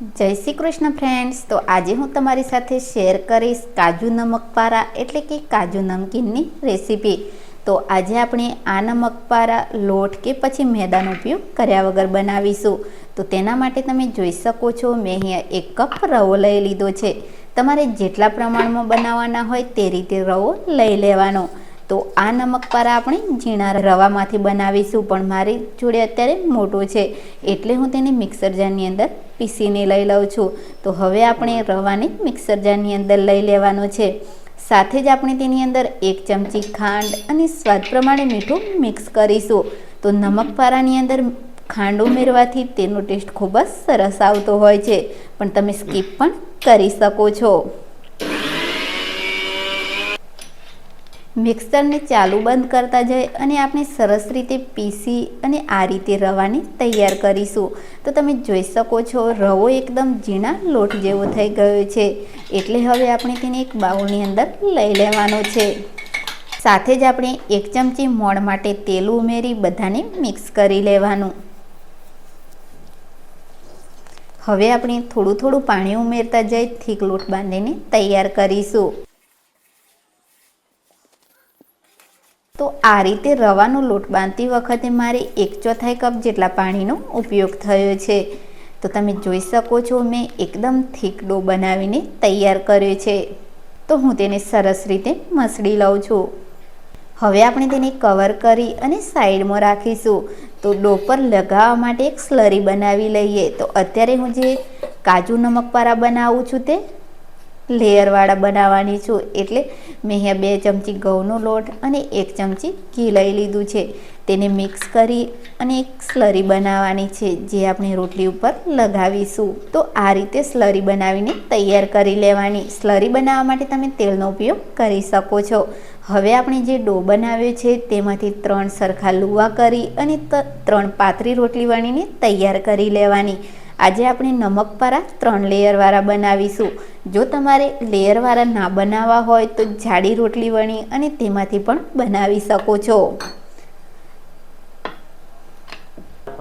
જય શ્રી કૃષ્ણ ફ્રેન્ડ્સ તો આજે હું તમારી સાથે શેર કરીશ કાજુ નમકપારા એટલે કે કાજુ નમકીનની રેસીપી તો આજે આપણે આ નમકપારા લોટ કે પછી મેદાનો ઉપયોગ કર્યા વગર બનાવીશું. તો તેના માટે તમે જોઈ શકો છો, મેં અહીંયા એક કપ રવો લઈ લીધો છે. તમારે જેટલા પ્રમાણમાં બનાવવાના હોય તે રીતે રવો લઈ લેવાનો. તો આ નમકપારા આપણે ઝીણા રવામાંથી બનાવીશું. પણ મારી જોડે અત્યારે મોટો છે, એટલે હું તેને મિક્સર જારની અંદર પીસીને લઈ લઉં છું. તો હવે આપણે રવાને મિક્સર જારની અંદર લઈ લેવાનો છે. સાથે જ આપણે તેની અંદર એક ચમચી ખાંડ અને સ્વાદ પ્રમાણે મીઠું મિક્સ કરીશું. તો નમકપારાની અંદર ખાંડ ઉમેરવાથી તેનો ટેસ્ટ ખૂબ જ સરસ આવતો હોય છે. પણ તમે સ્કીપ પણ કરી શકો છો. મિક્સરને ચાલુ બંધ કરતા જઈ અને આપણે સરસ રીતે પીસી અને આ રીતે રવાને તૈયાર કરીશું. તો તમે જોઈ શકો છો, રવો એકદમ ઝીણા લોટ જેવો થઈ ગયો છે. એટલે હવે આપણે તેને એક બાઉલની અંદર લઈ લેવાનો છે. સાથે જ આપણે એક ચમચી મોણ માટે તેલ ઉમેરી બધાને મિક્સ કરી લેવાનું. હવે આપણે થોડું થોડું પાણી ઉમેરતા જઈ થીક લોટ બાંધીને તૈયાર કરીશું. તો આ રીતે રવાનો લોટ બાંધતી વખતે મારે એક ચોથાઈ કપ જેટલા પાણીનો ઉપયોગ થયો છે. તો તમે જોઈ શકો છો, મેં એકદમ થીક ડો બનાવીને તૈયાર કર્યો છે. તો હું તેને સરસ રીતે મસળી લઉં છું. હવે આપણે તેને કવર કરી અને સાઈડમાં રાખીશું. તો ડો પર લગાવવા માટે એક સ્લરી બનાવી લઈએ. તો અત્યારે હું જે કાજુ નમકપારા બનાવું છું તે લેયરવાળા બનાવવાની છું. એટલે મેં અહીંયા બે ચમચી ઘઉંનો લોટ અને એક ચમચી ઘી લઈ લીધું છે. તેને મિક્સ કરી અને એક સ્લરી બનાવવાની છે, જે આપણે રોટલી ઉપર લગાવીશું. તો આ રીતે સ્લરી બનાવીને તૈયાર કરી લેવાની. સ્લરી બનાવવા માટે તમે તેલનો ઉપયોગ કરી શકો છો. હવે આપણે જે ડો બનાવ્યો છે, તેમાંથી ત્રણ સરખા લુવા કરી અને ત્રણ પાતળી રોટલી વણીને તૈયાર કરી લેવાની. આજે આપણે નમકપારા ત્રણ લેયરવાળા બનાવીશું. જો તમારે લેયરવાળા ના બનાવવા હોય તો જાડી રોટલી વણી અને તેમાંથી પણ બનાવી શકો છો.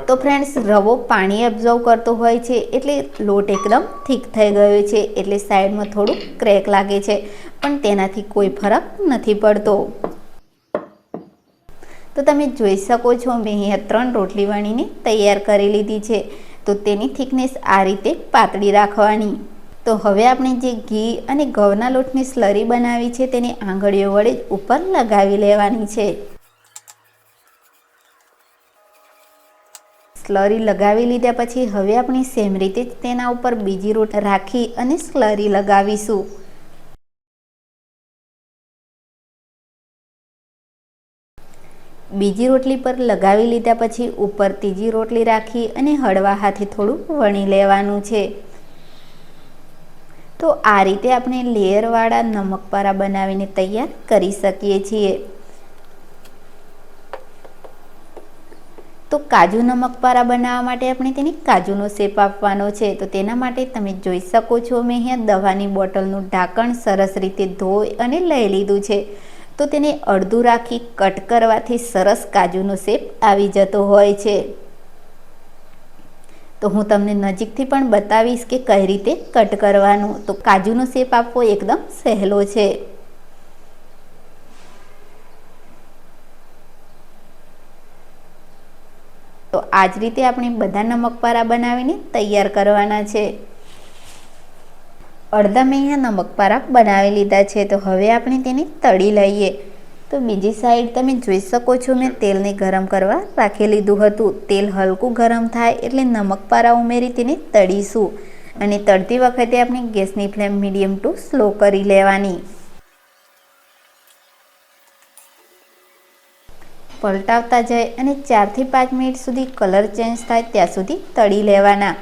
તો ફ્રેન્ડ્સ રવો પાણી એબ્ઝોર્વ કરતો હોય છે એટલે લોટ એકદમ થીક થઈ ગયો છે એટલે સાઈડમાં થોડું ક્રેક લાગે છે, પણ તેનાથી કોઈ ફરક નથી પડતો. તો તમે જોઈ શકો છો, મેં અહીંયા ત્રણ રોટલી વણીને તૈયાર કરી લીધી છે. તો તેની થિકનેસ આ રીતે પાતળી રાખવાની. તો હવે આપણે જે ઘી અને ઘઉંના લોટની સ્લરી બનાવી છે તેની આંગળીઓ વડે જ ઉપર લગાવી લેવાની છે. સ્લરી લગાવી લીધા પછી હવે આપણે સેમ રીતે જ તેના ઉપર બીજી રોટ રાખી અને સ્લરી લગાવીશું. બીજી રોટલી પર લગાવી લીધા પછી ઉપર ત્રીજી રોટલી રાખી અને હળવા હાથે થોડું વણી લેવાનું છે. તો આ રીતે આપણે લેયરવાળા નમકપારા બનાવીને તૈયાર કરી શકીએ છીએ. તો કાજુ નમકપારા બનાવવા માટે આપણે તેને કાજુનો શેપ આપવાનો છે. તો તેના માટે તમે જોઈ શકો છો, મેં અહીંયા દવાની બોટલનું ઢાંકણ સરસ રીતે ધોઈ અને લઈ લીધું છે. તો તેને અડધું રાખી કટ કરવાથી સરસ કાજુનો શેપ આવી જતો હોય છે. તો હું તમને નજીકથી પણ બતાવીશ કે કઈ રીતે કટ કરવાનું. તો કાજુનો શેપ આપવો એકદમ સહેલો છે. તો આ જ રીતે આપણે બધા નમકપારા બનાવીને તૈયાર કરવાના છે. અડધા મેં અહીંયા નમકપારા બનાવી લીધા છે, તો હવે આપણે તેને તળી લઈએ. તો બીજી સાઈડ તમે જોઈ શકો છો, મેં તેલને ગરમ કરવા રાખી લીધું હતું. તેલ હલકું ગરમ થાય એટલે નમકપારા ઉમેરી તેને તળીશું. અને તળતી વખતે આપણે ગેસની ફ્લેમ મીડિયમ ટુ સ્લો કરી લેવાની. પલટાવતા જાય અને ચારથી પાંચ મિનિટ સુધી કલર ચેન્જ થાય ત્યાં સુધી તળી લેવાના.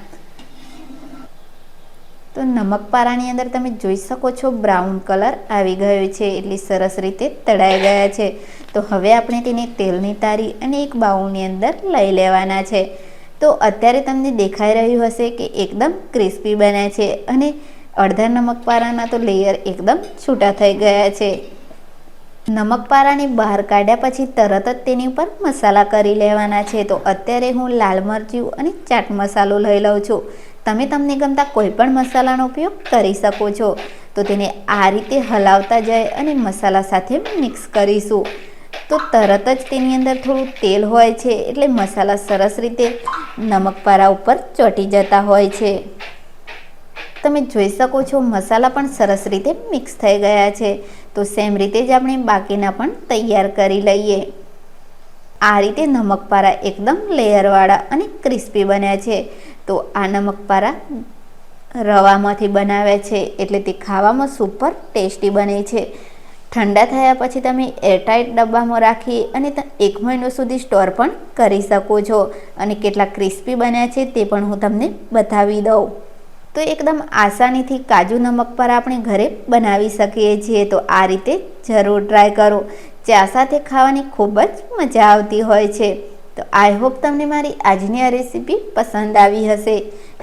તો નમકપારાની અંદર તમે જોઈ શકો છો બ્રાઉન કલર આવી ગયો છે, એટલી સરસ રીતે તળાઈ ગયા છે. તો હવે આપણે તેને તેલની તારી અને એક બાઉલની અંદર લઈ લેવાના છે. તો અત્યારે તમને દેખાઈ રહ્યું હશે કે એકદમ ક્રિસ્પી બન્યા છે અને અડધા નમકપારાના તો લેયર એકદમ છૂટા થઈ ગયા છે. નમકપારાને બહાર કાઢ્યા પછી તરત જ તેની ઉપર મસાલા કરી લેવાના છે. તો અત્યારે હું લાલ મરચું અને ચાટ મસાલો લઈ લઉં છું. તમે તમને ગમતા કોઈ પણ મસાલાનો ઉપયોગ કરી શકો છો. તો તેને આ રીતે હલાવતા જાય અને મસાલા સાથે મિક્સ કરીશું. તો તરત જ તેની અંદર થોડું તેલ હોય છે એટલે મસાલા સરસ રીતે નમકપારા ઉપર ચોંટી જતા હોય છે. તમે જોઈ શકો છો મસાલા પણ સરસ રીતે મિક્સ થઈ ગયા છે. તો સેમ રીતે જ આપણે બાકીના પણ તૈયાર કરી લઈએ. આ રીતે નમકપારા એકદમ લેયરવાળા અને ક્રિસ્પી બન્યા છે. તો આ નમકપારા રવામાંથી બનાવ્યા છે. એટલે તે ખાવામાં સુપર ટેસ્ટી બને છે. ઠંડા થયા પછી તમે એરટાઇટ ડબ્બામાં રાખી અને એક મહિનો સુધી સ્ટોર પણ કરી શકો છો. અને કેટલા ક્રિસ્પી બન્યા છે તે પણ હું તમને બતાવી દઉં. તો એકદમ આસાનીથી કાજુ નમક પર આપણે ઘરે બનાવી શકીએ છીએ. તો આ રીતે જરૂર ટ્રાય કરો. ચા સાથે ખાવાની ખૂબ જ મજા આવતી હોય છે. તો આઈ હોપ તમને મારી આજની આ રેસીપી પસંદ આવી હશે.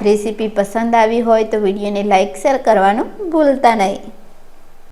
રેસીપી પસંદ આવી હોય તો વિડીયોને લાઇક શેર કરવાનું ભૂલતા નહીં.